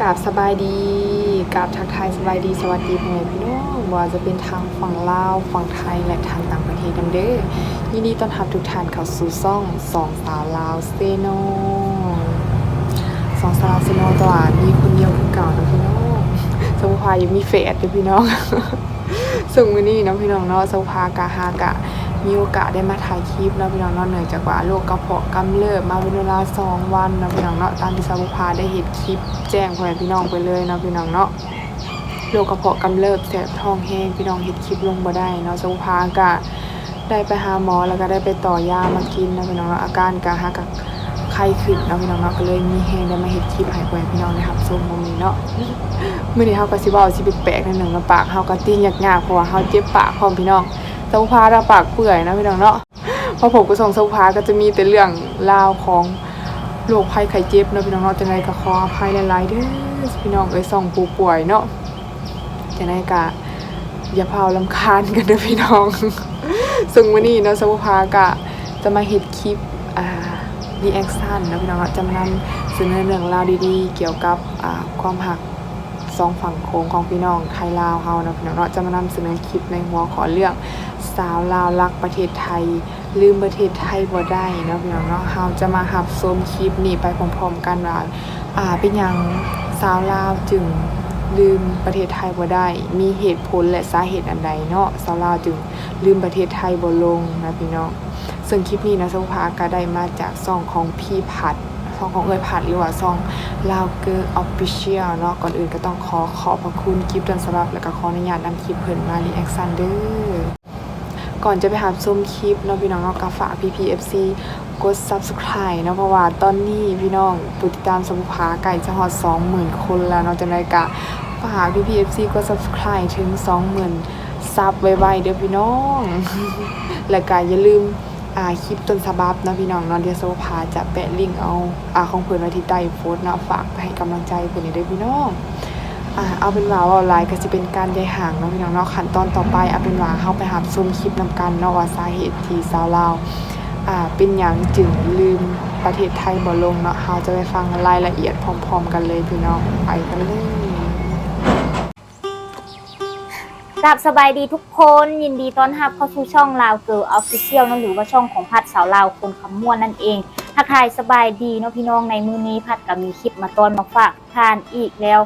กราบสบายดีกราบทักทายสบายดีสวัสดีพ่อแม่พี่น้องว่าจะเป็นทางฝั่งลาวฝั่งไทยและทางต่างประเทศนํเด้อยินดีต้อนรับทุกท่านเข้าสู่ซ่องสองสาวลาวเซโนสองสาวลาวเซโนตัวมีคนเดียวคือเก่านะพี่น้องสมุภายังมีเฟซอยู่พี่น้องซึ่งมือนี้เนะพี่น้องเนาะสมุภากะฮากะ มีโอกาสได้มาถ่ายคลิปเนาะพี่น้องเนาะเหนื่อยจากว่าโรคกระเพาะกำเริบมาเป็นเวลาสองวันเนาะพี่น้องเนาะตามที่สาวพาได้เห็นคลิปแจ้งพ่อแม่พี่น้องไปเลยเนาะพี่น้องเนาะโรคกระเพาะกำเริบแสบท้องแห้งพี่น้องเห็นคลิปลงบ่ได้เนาะสาวพาก็ได้ไปหาหมอแล้วก็ได้ไปต่อยามากินนะพี่น้องเนาะอาการก็ฮักกับไข้ขึ้นเนาะพี่น้องเนาะก็เลยมีแฮงได้มาเห็นคลิปให้พ่อแม่พี่น้องนะครับชมมื้อนี้เนาะมื้อนี้เฮาก็สิเว้าสิแปลกๆนิดหนึงเนาะปากเฮาก็ติ้งยากๆเพราะว่าเฮาเจ็บปากพร้อมพี่น้อง สมุภาเราปากเปื่อยนะพี่น้องเนาะพอผมก็ส่งสมุภาก็จะมีแต่เรื่องราวของโรคภัยไข้เจ็บเนาะพี่น้องเนาะจังไดก็ขออภัยหลายๆเด้อพี่น้องเอ้ยส่องผู้ป่วยเนาะจังไดก็อย่าพาลำคาญกันเด้อพี่น้องซึ่งวันนี้เนาะสมุภาก็จะมาเฮ็ดคลิปอ่ารีแอคชั่นนะพี่น้องจะมานำเสนอเรื่องราวดีๆ เกี่ยวกับอ่าความหักสองฝั่งโค้งของพี่น้องไทยลาวเฮานะพี่น้องเนาะจะมานำเสนอคลิปในหัวขอเรื่อง สาวลาวรักประเทศไทย ลืมประเทศไทยบ่ได้เนาะพี่น้องเนาะเฮาจะมาหับชมคลิปนี้ไปพร้อมๆกันว่าอ่าเป็นหยังสาวลาวจึงลืมประเทศไทยบ่ได้ มีเหตุผลและสาเหตุอันใดเนาะสาวลาวจึงลืมประเทศไทยบ่ลงนะพี่น้องซึ่งคลิปนี้นะสุภาก็ได้มาจากซองของพี่ผัดซองของเอ้ยผัดหรือว่าซองลาวเกอร์ออฟฟิเชียลเนาะก่อนอื่นก็ต้องขอขอบพระคุณคลิปต้นฉบับแล้วก็ขออนุญาตนำคลิปเพิ่นมารีแอคชั่นเด้อ ก่อนจะไปหาชมคลิปเนาะพี่น้องเนาก็ฝาก PPFC กด Subscribe เนาะเพราะว่าตอนนี้พี่น้องผู้ติดตามสมุภาไก่จะฮอด20,000 คนแล้วเนาะจังไดก็ฝาก PPFC กด Subscribe ถึง 20,000ซับไวๆเด้อพี่น้อง แล้วก็อย่าลืมอ่าคลิปต้นฉบับนะพี่น้องเนาะเดี๋ยวโซพาจะแปะลิงก์เอาอ่าของเพิ่นไว้ที่ใต้โพสต์นะฝากไปให้กำลังใจเพิ่นนี่เด้อพี่น้อง อ่าเอาเป็นว่าเว่าหลายก็สิเป็นการย้ายห่างเนาะพี่น้องเนาะขั้นตอนต่อไปเอาเป็นว่าเฮาไปหาชมคลิปนำกันเนาะว่าสาเหตุที่สาวลาวอ่าเป็นหยังจึงลืมประเทศไทยบ่ลงเนาะเฮาจะไปฟังรายละเอียดพร้อม ๆ กันเลยพี่น้องไปกันเลยกลับสบายดีทุกคนยินดีต้อนรับเข้าสู่ช่องลาวเกิร์ลออฟฟิเชียลนั่นหรือว่าช่องของพัดสาวลาวคนคำม่วนนั่นเองทักทายสบายดีเนาะพี่น้องในมือนี้พัดก็มีคลิปมาตอนมาฝากทานอีกแล้ว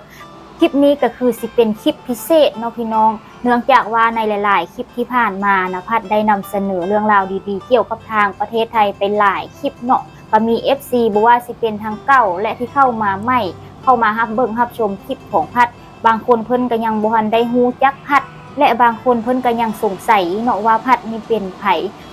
คลิปนี้ก็คือสิเป็นคลิปพิเศษเนาะพี่น้อง เนื่องจากว่าในหลาย ๆ คลิปที่ผ่านมานะพัดได้นำเสนอเรื่องราวดีๆ เกี่ยวกับทางประเทศไทยไปหลายคลิปเนาะก็มี FC บอกว่าสิเป็นทางเก่าและที่เข้ามาใหม่เข้ามารับเบิ่งรับชมคลิปของพัด บางคนเพิ่นก็ยังบ่ทันได้ฮู้จักพัด และบางคนเพิ่นก็ยังสงสัยเนาะว่าพัดนี่เป็นไผ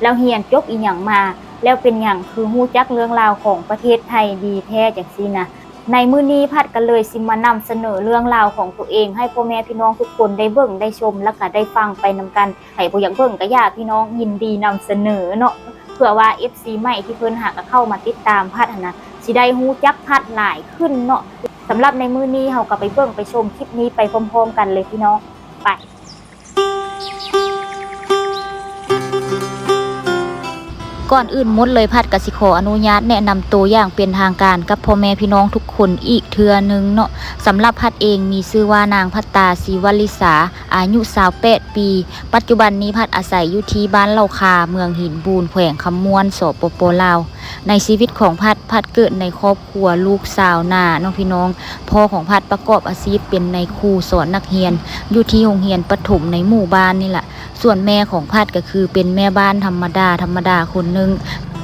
แล้วเฮียนจบอีหยังมา แล้วเป็นหยังคือฮู้จักเรื่องราวของประเทศไทยดีแท้จังซี่นะ ในมื้อนี้พัดก็เลยสิมานำเสนอเรื่องราวของตัวเอง ให้พ่อแม่พี่น้องทุกคนได้เบิ่งได้ชม แล้วก็ได้ฟังไปนำกันให้บ่อยากเบิ่งก็อยากพี่น้องยินดีนำเสนอเนาะเพื่อว่า FC ใหม่ที่เพิ่นหากเข้ามาติดตามพัดหั้นนะสิได้ฮู้จักพัดหลายขึ้นเนาะสำหรับในมื้อนี้เฮาก็ไปเบิ่งไปชมคลิปนี้ไปพร้อมๆ กันเลยพี่น้องไป ก่อนอื่นมดเลยพัดกสิขออนุญาตแนะนำตัวอย่างเป็นทางการกับพ่อแม่พี่น้องทุกคนอีกเทื่อหนึงเนาะสำหรับพัดเองมีชื่อว่านางพัตตาศิวลิสา อายุสาวแปดปี ปัจจุบันนี้พัดอาศัยอยู่ที่บ้านเหล่าคา เมืองหินบูนแขวงคำมวนสปปลาว ในชีวิตของพัดพัดเกิดในครอบครัวลูกสาวนาน้องพี่น้อง พ่อของพัดประกอบอาชีพเป็นในครูสอนนักเรียน อยู่ที่โรงเรียนปฐมในหมู่บ้านนี่แหละ ส่วนแม่ของพัดก็คือเป็นแม่บ้านธรรมดาธรรมดาคนหนึ่ง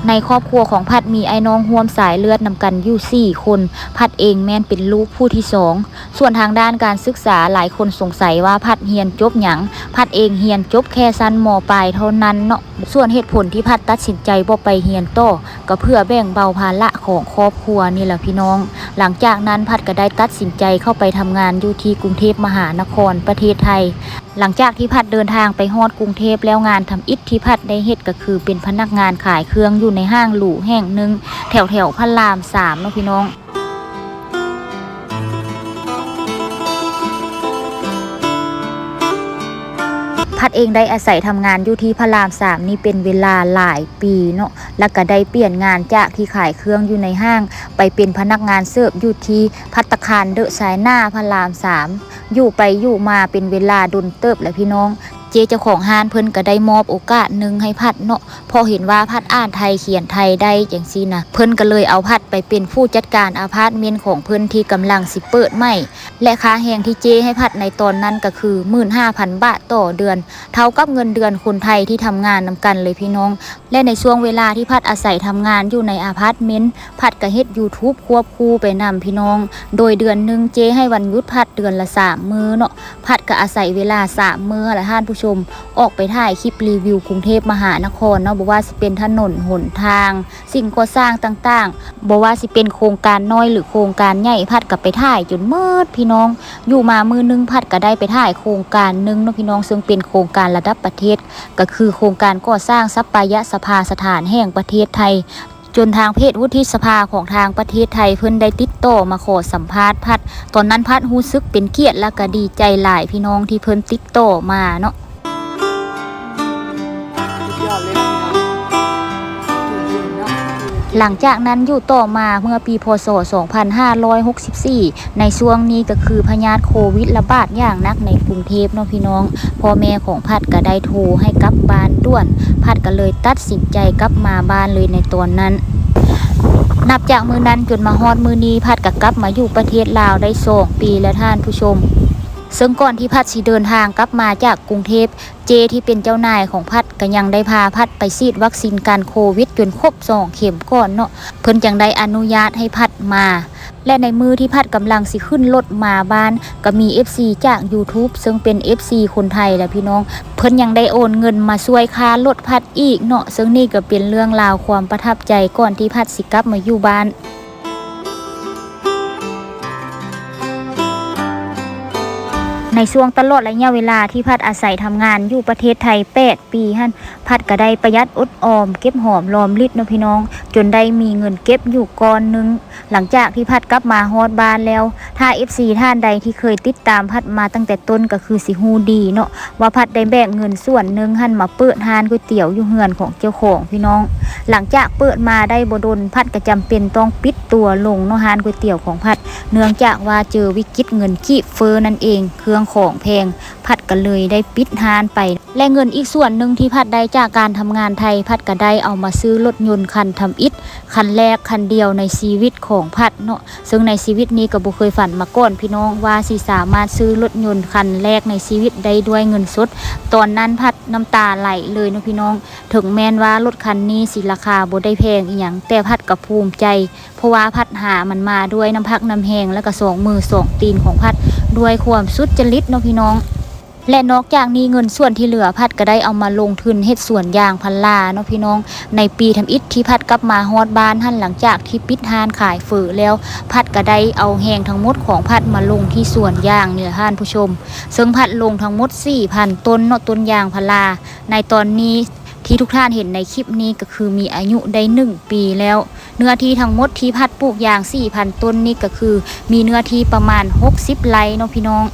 ในครอบครัวของพัดมีไอ้น้องห่วมสายเลือดนำกันอยู่ 4 คน พัดเองแม่นเป็นลูกผู้ที่สองส่วนทางด้านการศึกษาหลายคนสงสัยว่าพัดเฮียนจบหยังพัดเองเฮียนจบแค่สั้นมปลายเท่านั้นเนาะส่วนเหตุผลที่พัดตัดสินใจบ่ไปเฮียนต่อก็เพื่อแบ่งเบาภาระของครอบครัวนี่แหละพี่น้อง หลังจากนั้นพัดก็ได้ตัดสินใจเข้าไปทำงานอยู่ที่กรุงเทพมหานครประเทศไทยหลังจากที่พัดเดินทางไปฮอดกรุงเทพแล้วงานทำอิฐที่พัดได้เฮ็ดก็คือเป็นพนักงานขายเครื่องอยู่ในห้างหรูแห่งหนึ่งแถวแถวพระรามสามเนาะพี่น้อง พัดเองได้อาศัยทำงานอยู่ที่พระรามสามนี่เป็นเวลาหลายปีเนาะแล้วก็ได้เปลี่ยนงานจากที่ขายเครื่องอยู่ในห้าง ไปเป็นพนักงานเสิร์ฟอยู่ที่พัตตาคารเดอะสายหน้าพระรามสามอยู่ไปอยู่มาเป็นเวลาดนเติบและพี่น้อง เจเจ้าของห้านเพิ่นก็ได้มอบโอกาสหนึ่งให้พัดเนาะพอเห็นว่าพัดอ่านไทยเขียนไทยได้จังซี่นะเพิ่นก็เลยเอาพัดไปเป็นผู้จัดการอาพาร์ตเมนต์ของเพิ่นที่กำลังสิเปิดใหม่และค่าแรงที่เจให้พัดในตอนนั้นก็คือ 15,000 บาทต่อเดือน เท่ากับเงินเดือนคนไทยที่ทำงานนำกันเลยพี่น้อง และในช่วงเวลาที่พัดอาศัยทำงานอยู่ในอาพาร์ตเมนต์พัดก็เฮ็ด YouTube ควบคู่ไปนำพี่น้อง โดยเดือนหนึ่งเจให้วันยุดพัดเดือนละสามมื้อเนาะพัดก็อาศัยเวลาสามมื้อละท่านผู้ชม ออกไปถ่ายคลิปรีวิวกรุงเทพมหานครเนาะบอกว่าสิเป็นถนนหนทาง สิ่งก่อสร้างต่างๆบอกว่าสิเป็นโครงการน้อยหรือโครงการใหญ่พัดกับไปถ่ายจนมืดพี่น้อง อยู่มามือนึงพัดก็ได้ไปถ่ายโครงการหนึงเนาะพี่น้องซึ่งเป็นโครงการระดับประเทศ ก็คือโครงการก่อสร้างทรัพยสภาสถานแห่งประเทศไทยจนทางเพจวุฒิสภาของทางประเทศไทยเพิ่นได้ติดต่อมาขอสัมภาษณ์พัด ตอนนั้นพัดรู้สึกเป็นเกียรติและก็ดีใจหลายพี่น้องที่เพิ่นติดต่อมาเนาะ หลังจากนั้นอยู่ต่อมาเมื่อปีพศ 2564 ในช่วงนี้ก็คือพยาธิโควิดระบาดอย่างหนักในกรุงเทพเนาะพี่น้องพ่อแม่ของพัดก็ได้โทรให้กลับบ้านด่วน พัดก็เลยตัดสินใจกลับมาบ้านเลยในตอนนั้นนับจากมือนั้นจนมาฮอดมือนี้พัดก็กลับมาอยู่ประเทศลาวได้สองปีแล้วท่านผู้ชม ซึ่งก่อนที่พัดสิเดินทางกลับมาจากกรุงเทพเจที่เป็นเจ้านายของพัด ก็ยังได้พาพัดไปฉีดวัคซีนการโควิดจนครบสองเข็มก่อนเนาะเพิ่นจังได้อนุญาตให้พัดมา และในมือที่พัดกำลังสิขึ้นรถมาบ้าน ก็มี FC จาก YouTube ซึ่งเป็น FC คนไทยแหละพี่น้อง เพิ่นยังได้โอนเงินมาช่วยค่ารถพัดอีกเนาะซึ่งนี่ก็เป็นเรื่องราวความประทับใจก่อนที่พัดสิกลับมาอยู่บ้าน ในช่วงตลอดระยะเวลาที่พัดอาศัยทำงานอยู่ประเทศไทย 8 ปีฮั่นพัดก็ได้ประหยัดอดออม เก็บหอมรอมริดเนาะพี่น้อง จนได้มีเงินเก็บอยู่ก้อนหนึง หลังจากที่พัดกลับมาฮอดบ้านแล้ว ถ้า FC ท่านใดที่เคยติดตามพัดมาตั้งแต่ต้นก็คือสิฮูดีเนาะว่าพัดได้แบ่งเงินส่วนหนึ่งหันมาเปิดร้านก๋วยเตี๋ยวอยู่เฮือนของเจ้าของพี่น้อง หลังจากเปิดมาได้บดลพัดก็จำเป็นต้องปิดตัวลงเนาะร้านก๋วยเตี๋ยวของพัด เนื่องจากว่าเจอวิกฤตเงินขี้เฟอ้อนั่นเอง เครื่องของแพง พัดก็เลยได้ปิดหานไป และเงินอีกส่วนหนึ่งที่พัดได้จากการทำงานไทยพัดก็ได้เอามาซื้อรถยนต์คันทำอิฐคันแรกคันเดียวในชีวิตของพัดเนาะซึ่งในชีวิตนี้ก็บ่เคยฝันมาก่อนพี่น้องว่าสิสามารถซื้อรถยนต์คันแรกในชีวิตได้ด้วยเงินสดตอนนั้นพัดน้ำตาไหลเลยเนาะพี่น้อง ถึงแม้นว่ารถคันนี้สิราคาบ่ได้แพงอีหยังแต่พัดก็ภูมิใจ เพราะว่าพัดหามันมาด้วยน้ำพักน้ำแหงและก็สองมือสองตีนของพัดด้วยความสุดจริตเนาะพี่น้อง และนอกจากนี้เงินส่วนที่เหลือพัดก็ได้เอามาลงทุนเฮ็ดสวนยางพันลาเนาะพี่น้อง ในปีทำอิฐที่พัดกลับมาฮอดบ้านหันหลังจากที่ปิดหานขายฝือแล้วพัดก็ได้เอาแหงทั้งหมดของพัดมาลงที่สวนยางเนี่ยท่านผู้ชม ซึ่งพัดลงทั้งหมด4,000ต้นเนาะต้นยางพาราในตอนนี้ที่ทุกท่านเห็นในคลิปนี้ก็คือมีอายุได้1ปีแล้ว เนื้อที่ทั้งหมดที่พัดปลูกยาง4,000ต้นนี่ก็คือ มีเนื้อที่ประมาณ 60ไร่เนาะพี่น้อง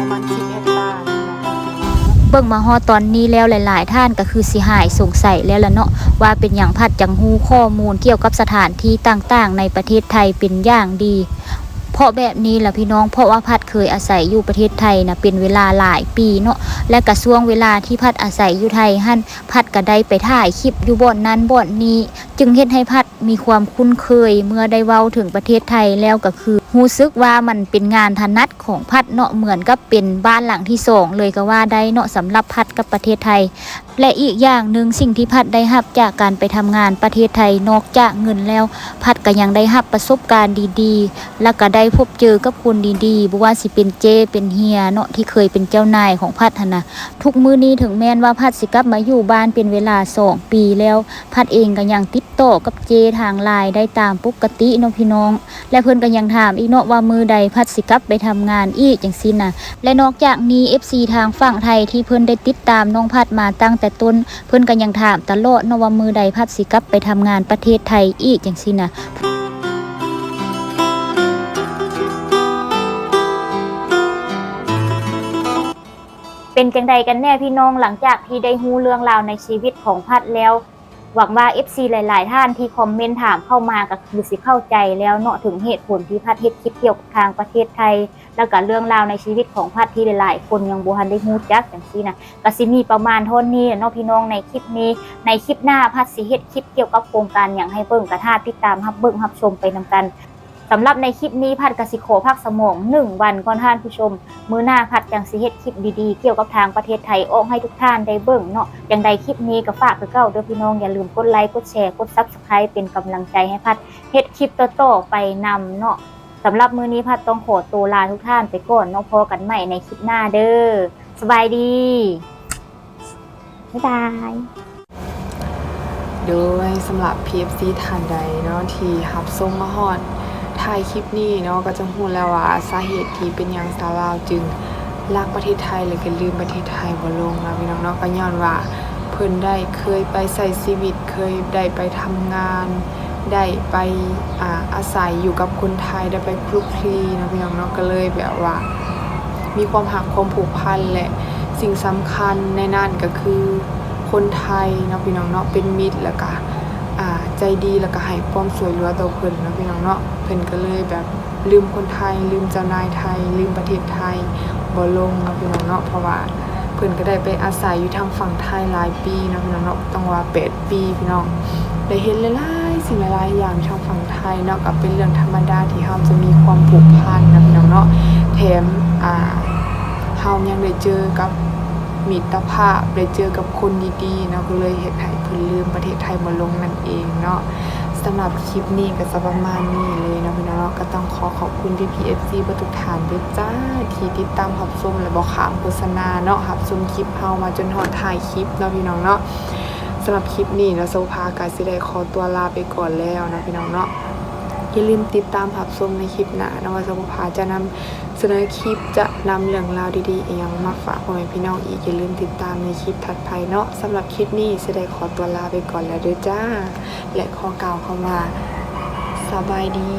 ประมาณ10เฮกตาร์พี่น้องเบิ่งมาฮอดตอนนี้แล้วหลาย ๆ ท่านก็คือสิหายสงสัยแล้วล่ะเนาะว่าเป็นอย่างพัดจังฮู้ข้อมูลเกี่ยวกับสถานที่ต่าง ๆ ในประเทศไทยเป็นอย่างดี เพราะแบบนี้ล่ะพี่น้องเพราะว่าพัดเคยอาศัยอยู่ประเทศไทยนะเป็นเวลาหลายปีเนาะและกระช่วงเวลาที่พัดอาศัยอยู่ไทยหั่นพัดก็ได้ไปถ่ายคลิปอยู่บ่อนนั้นบ่อนนี้ จึงเฮ็ดให้พัดมีความคุ้นเคยเมื่อได้เว้าถึงประเทศไทยแล้วก็คือรู้สึกว่ามันเป็นงานถนัดของพัดเนาะเหมือนกับเป็นบ้านหลังที่สองเลยก็ว่าได้เนาะสำหรับพัดกับประเทศไทย และอีกอย่างหนึ่งสิ่งที่พัดได้รับจากการไปทำงานประเทศไทยนอกจากเงินแล้ว พัดก็ยังได้รับประสบการณ์ดีๆ แล้วก็ได้พบเจอกับคนดีๆบ่ว่าสิเป็นเจเป็นเฮียเนาะที่เคยเป็นเจ้านายของพัดหนนะทุกมื้อนี้ถึงแม้นว่าพัดสิกลับมาอยู่บ้านเป็นเวลาสองปีแล้ว พัดเองก็ยังติดต่อกับเจทางไลน์ได้ตามปกติเนาะพี่น้อง และเพิ่นก็ยังถามอีกเนาะว่ามือใดพัดสิกลับไปทำงานอีกจังซี่นะและนอกจากนี้ FC ทางฝั่งไทยที่เพิ่นได้ติดตามน้องพัดมาตั้งแต่ต้น เพิ่นก็ยังถามตลอดเนาะว่ามือใดพัดสิกลับไปทำงานประเทศไทยอีกจังซี่นะ เป็นจังใดกันแน่พี่น้องหลังจากที่ได้ฮู้เรื่องราวในชีวิตของพัดแล้ว หวังว่า FC หลาย ๆ ท่านที่คอมเมนต์ถามเข้ามาก็คือสิเข้าใจแล้วเนาะถึงเหตุผลที่พัดเฮ็ดคลิปเกี่ยวกับทางประเทศไทย แล้วก็เรื่องราวในชีวิตของพัดที่หลาย ๆ คนยังบ่ทันได้ฮู้จักจังซี่นะก็สิมีประมาณเท่านี้เนาะพี่น้องในคลิปนี้ ในคลิปหน้าพัดสิเฮ็ดคลิปเกี่ยวกับโครงการอย่างให้เบิ่งกระทาติดตามรับเบิ่งรับชมไปนำกัน สำหรับในคลิปนี้พัดกสิโขพักสมอง 1 วันก่อนท่านผู้ชม มือหน้าพัดจังสิเฮ็ดคลิปดีๆ เกี่ยวกับทางประเทศไทยออกให้ทุกท่านได้เบิ่งเนาะอย่างใดคลิปนี้ก็ฝากคือเก่าเด้อพี่น้องอย่าลืมกดไลค์กดแชร์กด Subscribe เป็นกำลังใจให้พัดเฮ็ดคลิปต่อๆไปนำเนาะสำหรับมือนี้พัดต้องขอตัวลาทุกท่านไปก่อนเนาะพอกันใหม่ในคลิปหน้าเด้อสบายดีบ๊ายบายโดยสำหรับ PFC ท่านใดเนาะที่หับส่งมาฮอด ถ่ายคลิปนี้เนาะก็จะฮู้แล้วว่าสาเหตุที่เป็นหยังสาวลาวจึงรักประเทศไทยเลยก็ลืมประเทศไทยบ่ลงนะพี่น้องเนาะก็ย้อนว่าเพิ่นได้เคยไปใช้ชีวิตเคยได้ไปทำงาน ได้ไปอ่าอาศัยอยู่กับคนไทยได้ไปคลุกคลีนะพี่น้องเนาะก็เลยแบบว่า มีความหักความผูกพันแหละสิ่งสำคัญในนั้นก็คือคนไทยเนาะพี่น้องเนาะเป็นมิตรแล้วก็อ่า ใจดีแล้วก็ให้ความสวยเหลือต่อเพิ่นเนาะพี่น้องเนาะเพิ่นก็เลยแบบลืมคนไทย ลืมเจ้านายไทย ลืมประเทศไทยบ่ลงเนาะพี่น้องเนาะเพราะว่าเพิ่นก็ได้ไปอาศัยอยู่ทางฝั่งไทยหลายปีเนาะพี่น้องเนาะต้องว่า8ปีพี่น้องได้เห็นหลายๆสิ่งหลายๆอย่างชาวฝั่งไทยเนาะก็เป็นเรื่องธรรมดาที่เราจะมีความผูกพันนะพี่น้องเนาะแถมอ่าเฮายังได้เจอกับ มิตรภาพได้เจอกับคนดีๆเนาะก็เลยเฮ็ดให้เพิ่นลืมประเทศไทยบ่ลงนั่นเองเนาะสำหรับคลิปนี้ก็จะประมาณนี้เลยนะพี่น้องก็ต้องขอขอบคุณพี่ PFC เบ่ทุกท่านด้วยจ้า ที่ติดตามรับชมและบ่ข้ามโฆษณาเนาะรับชมคลิปเฮามาจนฮอดท้ายคลิปเนาะพี่น้องเนาะสำหรับคลิปนี้นะโซภาก็สิได้ขอตัวลาไปก่อนแล้วนะพี่น้องเนาะ อย่าลืมติดตามผับชมในคลิปหน้านะว่าโซภาจะนำเสนอคลิปจะนำเรื่องราวดีๆอีกอย่างมาฝากพ่อแม่พี่น้องอีกอย่าลืมติดตามในคลิปถัดไปเนาะสำหรับคลิปนี้จะได้ขอตัวลาไปก่อนแล้วด้อจ้า และขอกล่าวเข้ามาสบายดี